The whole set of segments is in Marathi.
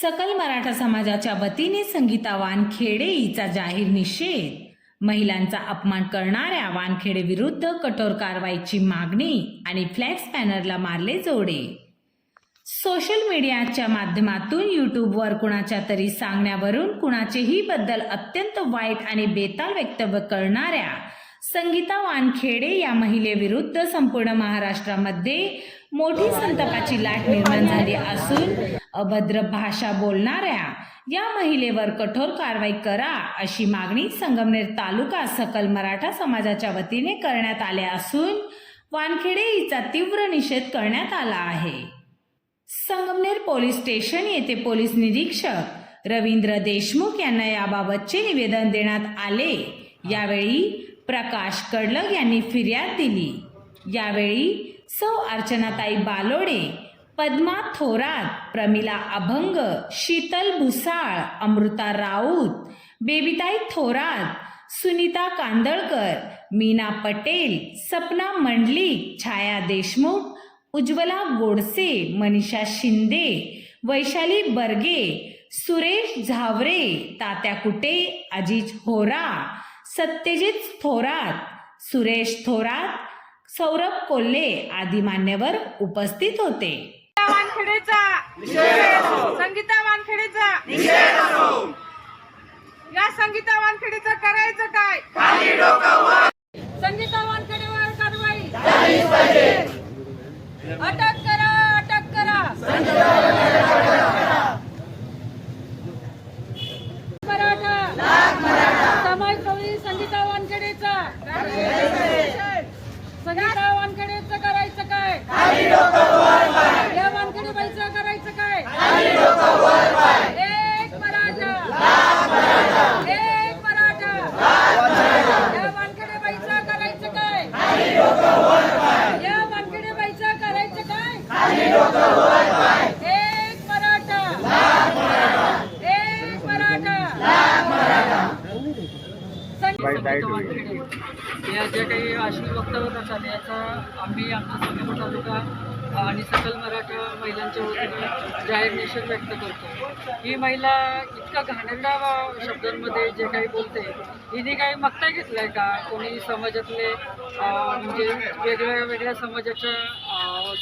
सकल मराठा समाजाच्या वतीने संगीता वानखेडे हिचा जाहीर निषेध. महिलांचा अपमान करणाऱ्या वानखेडे विरुद्ध कठोर कारवाईची मागणी आणि फ्लॅक्स पॅनरला मारले जोडे. सोशल मीडियाच्या माध्यमातून यूट्यूबवर कुणाच्या तरी सांगण्यावरून कुणाचेही बद्दल अत्यंत वाईट आणि बेताल वक्तव्य करणाऱ्या संगीता वानखेडे या महिलेविरुद्ध संपूर्ण महाराष्ट्रामध्ये मोठी संतापाची लाट निर्माण झाली असून अभद्र भाषा बोलणाऱ्या या महिलेवर कठोर कारवाई करा अशी मागणी संगमनेर तालुका सकल मराठा समाजाच्या वतीने करण्यात आले असून वानखेडे हिचा तीव्र निषेध करण्यात आला आहे. संगमनेर पोलीस स्टेशन येथे पोलीस निरीक्षक रवींद्र देशमुख यांना याबाबतचे निवेदन देण्यात आले. यावेळी प्रकाश कडलग यांनी फिर्याद दिली. यावेळी सौ अर्चनाताई बालोडे पद्मा थोरात प्रमिला अभंग शीतल भुसाळ अमृता राऊत बेबीताई थोरात सुनीता कांदळकर मीना पटेल सपना मंडलिक छाया देशमुख उज्ज्वला गोडसे मनीषा शिंदे वैशाली बर्गे सुरेश झावरे तात्या कुटे अजिज होरा सत्यजित थोरात सुरेश थोरात सौरभ कोल्हे आदी मान्यवर उपस्थित होते. संगीता वानखेडेचा. संगीता वानखेडेचा. या संगीता वानखेडेचं करायचं काय? संगीता वानखेडेवर कारवाई. अटक करा अटक करा. मराठा. समाज कवी संगीता वानखेडेचा. संगीता वानखेडेचं करायचं काय? या वानखेडे बाईचं करायचं काय? एक मराठा. एक मराठा. या वानखेडे बाईचं करायचं काय? या वानखेडे बाईचं करायचं काय? एक मराठा. एक मराठा. वानखेडे या ज्या काही अशी वक्तव्य असतात याचा आम्ही आमचा संगम तालुका आणि सकल मराठा महिलांच्या वतीनं जाहीर निषेध व्यक्त करतो. ही महिला इतका घाणेरडा शब्दांमध्ये जे काही बोलते हिने काही मक्ता घेतलाय का? कोणी समाजातले म्हणजे वेगळ्या वेगळ्या समाजाच्या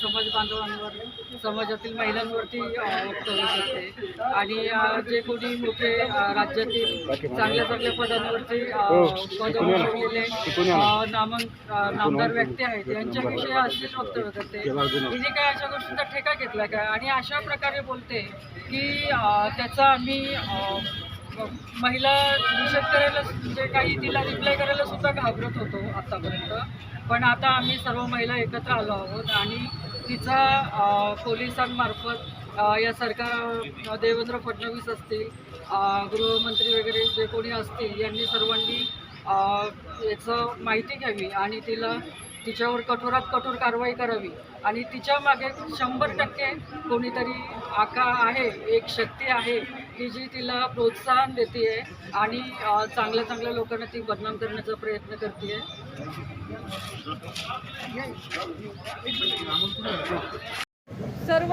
समाज बांधवांवर समाजातील महिलांवरती अं, वक्तव्य करते आणि जे कोणी मोठे राज्यातील चांगल्या चांगल्या पदांवरती अं, पद नामदार व्यक्ती आहेत यांच्याविषयी असेच वक्तव्य करते. तिने काय अशा गोष्टींचा ठेका घेतला काय आणि अशा प्रकारे बोलते की त्याचा आम्ही महिला निषेध करायला म्हणजे काही तिला रिप्लाय करायला सुद्धा घाबरत होतो आतापर्यंत. पण आता आम्ही सर्व महिला एकत्र आलो आहोत आणि तिचा पोलिसांमार्फत या सरकार देवेंद्र फडणवीस असतील गृहमंत्री वगैरे जे कोणी असतील यांनी सर्वांनी याचं माहिती घ्यावी आणि तिला तिच्यावर कठोरात कठोर कारवाई करावी. आणि तिच्यामागे शंभर टक्के कोणीतरी आका आहे एक शक्ती आहे की जी तिला प्रोत्साहन देते आहे आणि चांगल्या चांगल्या लोकांना ती बदनाम करण्याचा प्रयत्न करते आहे सर्व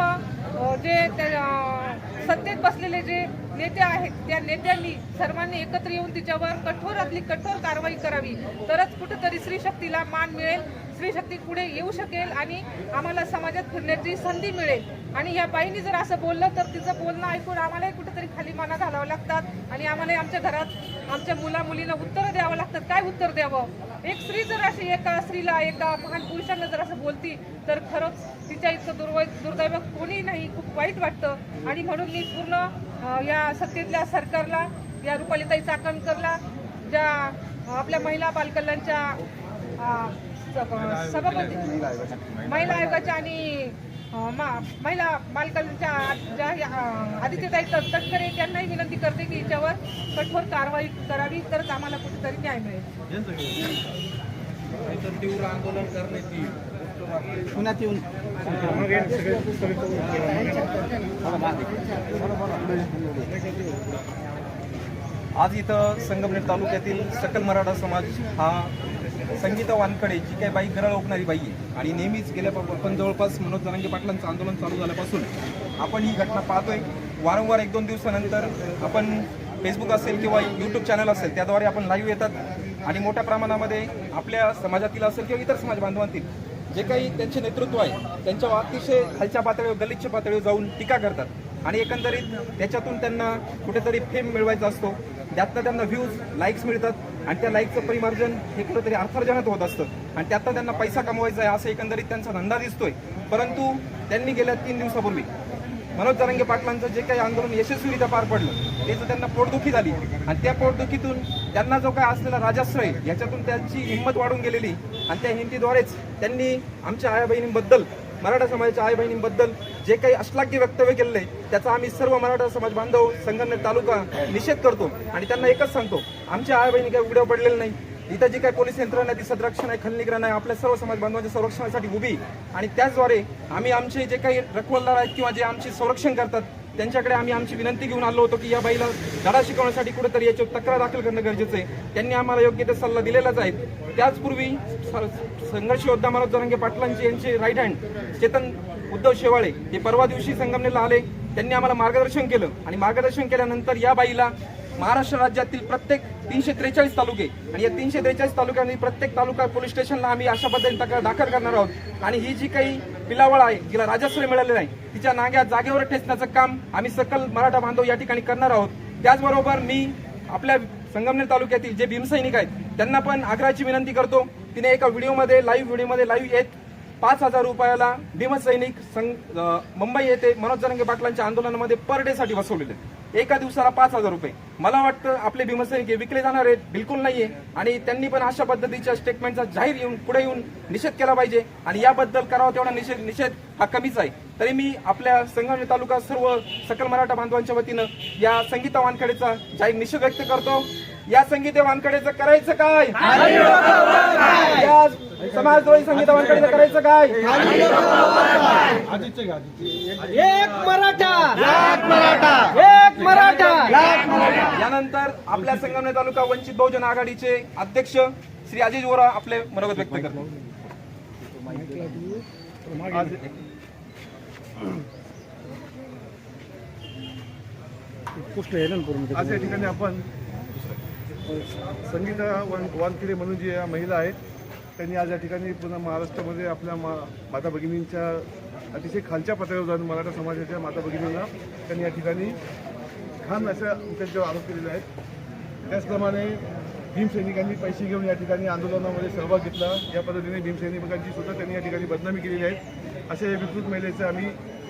जे त्या, सत्तेत बसलेले जे नेते आहेत त्या नेत्यांनी सर्वांनी एकत्र येऊन तिच्यावर कठोरातली कठोर कारवाई करावी. तरच कुठंतरी स्त्रीशक्तीला मान मिळेल स्त्रीशक्ती पुढे येऊ शकेल आणि आम्हाला समाजात फिरण्याची संधी मिळेल. आणि या बाईंनी जर असं बोललं तर तिचं बोलणं ऐकून आम्हालाही कुठेतरी खाली माना घालावं लागतात. आणि आम्हालाही आमच्या घरात आमच्या मुला मुलींना उत्तरं द्यावं लागतात. काय उत्तर द्यावं? एक स्त्री जर अशी एका स्त्रीला एका महान पुरुषांना जर असं बोलती तर खरंच तिच्या इतकं दुर्वै दुर्दैव कोणी नाही खूप वाईट वाटतं. आणि म्हणून मी पूर्ण या सत्तेतल्या सरकारला या रुपालीताई चाकणकरला ज्या आपल्या महिला बालकल्याणच्या स- सभापती महिला आयोगाच्या आणि मा- महिला ज्या आदित्यताई तट- तटकरे त्यांनाही विनंती करते की याच्यावर कठोर कारवाई करावी तरच आम्हाला कुठेतरी न्याय मिळेल. तीव्र आंदोलन करण्याची पुण्यात येऊन. आज इथं संगमनेर तालुक्यातील सकल मराठा समाज हा संगीता वानकडे जी काही बाई गरळ ओकणारी बाई आहे. आणि नेहमीच गेल्या आपण पण जवळपास मनोज जरांगे पाटलांचं आंदोलन चालू झाल्यापासून आपण ही घटना पाहतोय. वारंवार एक दोन दिवसानंतर आपण फेसबुक असेल किंवा यूट्यूब चॅनल असेल त्याद्वारे आपण लाईव्ह येतात. आणि मोठ्या प्रमाणामध्ये आपल्या समाजातील असेल किंवा इतर समाज बांधवांतील जे काही त्यांचे नेतृत्व आहे त्यांच्या अतिशय खालच्या पातळीवर गलिच्छ पातळीवर जाऊन टीका करतात. आणि एकंदरीत त्याच्यातून त्यांना कुठेतरी फेम मिळवायचा असतो. त्यातनं त्यांना व्ह्यूज लाईक्स मिळतात आणि त्या लाईकचं परिमार्जन हे कुठेतरी अर्थार्जनात होत असतं. आणि त्यातनं त्यांना पैसा कमवायचा आहे असं एकंदरीत त्यांचा धंदा दिसतोय. परंतु त्यांनी गेल्या तीन दिवसापूर्वी मनोज जरांगे पाटलांचं जे काही आंदोलन यशस्वीरित्या पार पडलं त्याचं त्यांना पोटदुखी झाली. आणि त्या पोटदुखीतून त्यांना जो काय असलेला राजाश्रय याच्यातून त्यांची हिंमत वाढून गेलेली. आणि त्या हिंमतीद्वारेच त्यांनी आमच्या आया बहिणींबद्दल मराठा समाजाच्या आई बहिणींबद्दल जे काही अश्लाघ्य वक्तव्य केलेलं त्याचा आम्ही सर्व मराठा समाज बांधव संगमनेर तालुका निषेध करतो आणि त्यांना एकच सांगतो आमच्या आई बहिणी काही उघड्या पडलेलं नाही. इथं जी काही पोलीस यंत्रणा आहे ती सदरक्षण आहे खलनिग्रहण आहे आपल्या सर्व समाज बांधवांच्या संरक्षणासाठी उभी आणि त्याचद्वारे आम्ही आमचे जे काही रखवलदार आहेत किंवा जे आमचे संरक्षण करतात त्यांच्याकडे आम्ही आमची विनंती घेऊन आलो होतो की या बाईला धडा शिकवण्यासाठी कुठेतरी याची तक्रार दाखल करणं गरजेचं आहे. त्यांनी आम्हाला योग्य ते सल्ला दिलेलाच आहे. त्याचपूर्वी संघर्ष योद्धा मनोज जरांगे पाटलांचे यांचे राईट हँड चेतन उद्धव शेवाळे हे परवा दिवशी संगमनेला आले. त्यांनी आम्हाला मार्गदर्शन केलं आणि मार्गदर्शन केल्यानंतर या बाईला महाराष्ट्र राज्यातील प्रत्येक तीनशे त्रेचाळीस तालुके आणि या तीनशे त्रेचाळीस तालुक्यांनी प्रत्येक तालुका पोलीस स्टेशनला आम्ही अशा पद्धतीने तक्रार दाखल करणार आहोत. आणि ही जी काही पिलावळ आहे जिला राजश्रय मिळालेलं नाही तिच्या नाग्या जागेवर ठेचण्याचं काम आम्ही सकल मराठा बांधव या ठिकाणी करणार आहोत. त्याचबरोबर मी आपल्या संगमनेर तालुक्यातील जे भीमसैनिक आहेत त्यांना पण आग्रहाची विनंती करतो. तिने एका व्हिडिओमध्ये लाईव्ह व्हिडिओमध्ये लाईव्ह येत पाच हजार रुपयाला भीमसैनिक संघ मुंबई येथे मनोज जरंगे पाटलांच्या आंदोलनामध्ये पर डेसाठी बसवलेले एका दिवसाला पाच हजार रुपये. मला वाटतं आपले भीमसैनिक हे विकले जाणार आहेत बिलकुल नाहीये. आणि त्यांनी पण अशा पद्धतीच्या स्टेटमेंटचा जाहीर येऊन पुढे येऊन निषेध केला पाहिजे. आणि याबद्दल करावा तेवढा निषेध निषेध हा कमीच आहे. तरी मी आपल्या संगमनेर तालुका सर्व सकल मराठा बांधवांच्या वतीनं या संगीता वानखेडेचा जाहीर निषेध व्यक्त करतो. या संगीता वानखेडेचं करायचं काय? या समाजद्रोही संगीता वानखेडेचं करायचं काय? एक मराठा! एक मराठा! मराठा! यानंतर आपल्या संगमनेर तालुका वंचित बहुजन आघाडीचे अध्यक्ष श्री अजिज वोरा आपले मनोगत व्यक्त करतात. आज या ठिकाणी आपण संगीता वान वानखेडे म्हणून जी या महिला आहेत त्यांनी आज या ठिकाणी पुन्हा महाराष्ट्रामध्ये आपल्या मा माता भगिनींच्या अतिशय खालच्या पातळीवर जाऊन मराठा समाजाच्या माता भगिनींना त्यांनी या ठिकाणी खान अशा त्यांच्यावर आरोप केलेले आहेत. त्याचप्रमाणे भीमसैनिकांनी पैसे घेऊन या ठिकाणी आंदोलनामध्ये सहभाग घेतला. या पद्धतीने भीमसैनिकांची सुद्धा त्यांनी या ठिकाणी बदनामी केलेली आहे. अशा या विकृत महिलेचे आम्ही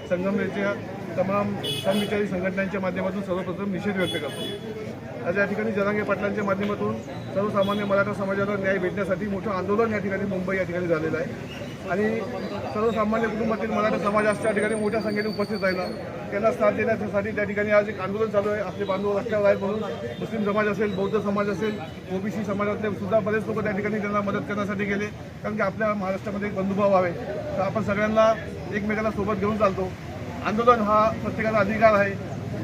संगमनेरच्या तमाम समविचारी संघटनांच्या माध्यमातून सर्वप्रथम निषेध व्यक्त करतो. आज या ठिकाणी जरांगे पाटलांच्या माध्यमातून सर्वसामान्य मराठा समाजाला न्याय भेटण्यासाठी मोठं आंदोलन या ठिकाणी मुंबई या ठिकाणी झालेलं आहे. आणि सर्वसामान्य कुटुंबातील मराठा समाज आज त्या ठिकाणी मोठ्या संख्येने उपस्थित राहिला. त्यांना साथ देण्यासाठी त्या ठिकाणी आज एक आंदोलन चालू आहे. आपले बांधव रस्त्यावर आहेत म्हणून मुस्लिम समाज असेल बौद्ध समाज असेल ओबीसी समाजातले सुद्धा बरेच लोक त्या ठिकाणी त्यांना मदत करण्यासाठी गेले. कारण की आपल्या महाराष्ट्रामध्ये एक बंधुभाव आहे. तर आपण सगळ्यांना एकमेकांना सोबत घेऊन चालतो. आंदोलन हा प्रत्येकाचा अधिकार आहे.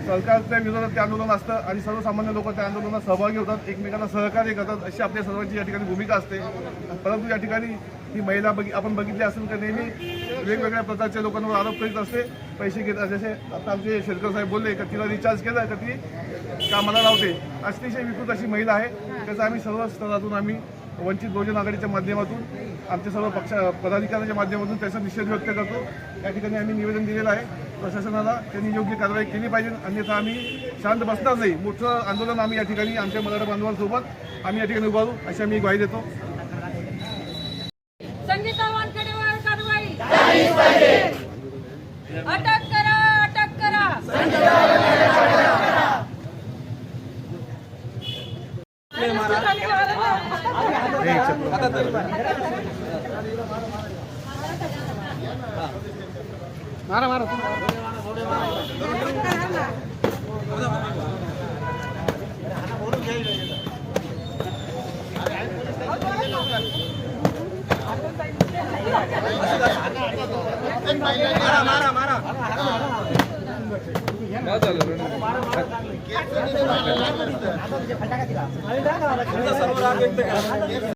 सरकारच्या विरोधात ते आंदोलन असतं आणि सर्वसामान्य लोक त्या आंदोलनात सहभागी होतात एकमेकांना सहकार्य करतात. अशी आपल्या सर्वांची या ठिकाणी भूमिका असते. परंतु या ठिकाणी ही महिला बघी आपण बघितली असेल तर नेहमी वेगवेगळ्या प्रकारच्या लोकांवर आरोप करीत असते. पैसे घेत जसे आता आमचे शेतकर साहेब बोलले का तिला रिचार्ज केला का ती कामाला लावते. अतिशय विकृत अशी महिला आहे. त्याचा आम्ही सर्व स्तरातून आम्ही वंचित बहुजन आघाडीच्या माध्यमातून आमच्या सर्व पक्ष पदाधिकाऱ्यांच्या माध्यमातून त्याचा निषेध व्यक्त करतो. या ठिकाणी आम्ही निवेदन दिलेलं आहे. प्रशासनाला त्यांनी योग्य कारवाई केली पाहिजे. अन्यथा आम्ही शांत बसणार नाही. मोठं आंदोलन आम्ही या ठिकाणी आमच्या मराठा बांधवांसोबत आम्ही या ठिकाणी उभारू अशी आम्ही ग्वाही देतो संगीता वानखेडेवर कारवाई अटक करा अटक करा आता तर मारा मारा मारा तुमचा सर्व राग व्यक्त करा